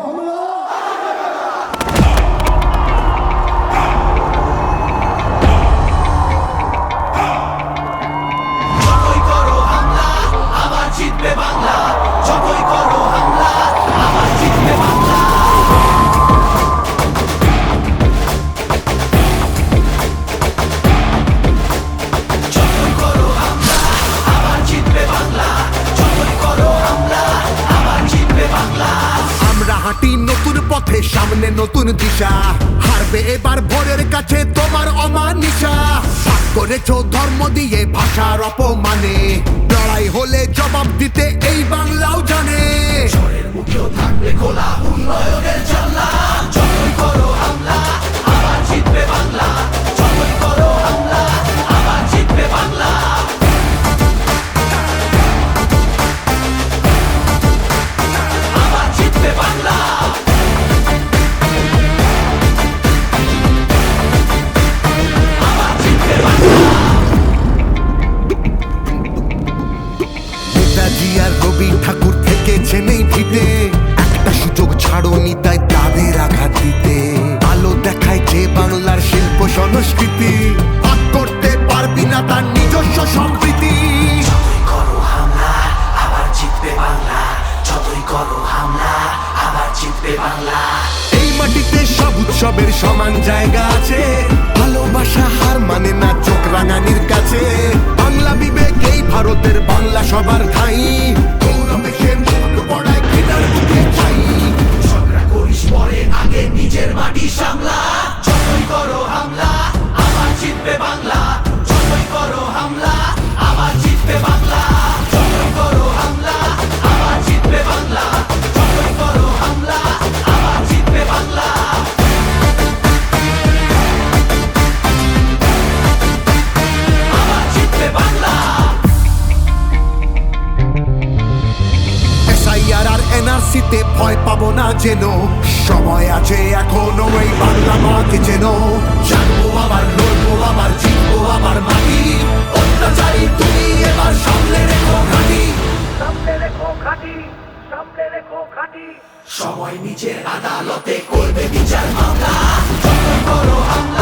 যতই পথে সামনে নতুন দিশা। হারবে এবার ভোরের কাছে তোমার অমানিশা। ভাগ করেছ ধর্ম দিয়ে ভাষার অপমানে। লড়াই হলে জবাব দিতে এই বাংলাও জানে। মুখেও থাকবে খোলা উন্নয়নের রবি ঠাকুর থেকেছেন এই ভিতে একটা সুযোগ ছাড়নি তাই তাদের আঘাত দিতে। আলো দেখায় যে বাংলার শিল্প সংস্কৃতি। ভাগ করতে পারবি না তার নিজস্ব সম্প্রীতি। যতই করো হামলা আবার জিতবে বাংলা। যতই করো হামলা আবার জিতবে বাংলা। এই মাটিতে সব উৎসবের সমান জায়গা আছে। ভালোবাসা হার মানে না চোখ রাঙানির কাছে। বাংলা বিবেক এই ভারতের বাংলা সবার করো হামলা আমার জিতবে বাংলা। এনআরসিতে ভয় পাবো না যেন। সময় আছে এখনও এই বাংলা মাকে যেন। জানব আবার লড়বো আবার জিতবো আবার মাটি। অত্যাচারী তুমি এবার সামলে রেখো সামনে রেখো খাটি সামনে রেখো খাটি সময় নিজের আদালতে করবে বিচার মামলা। করো হামলা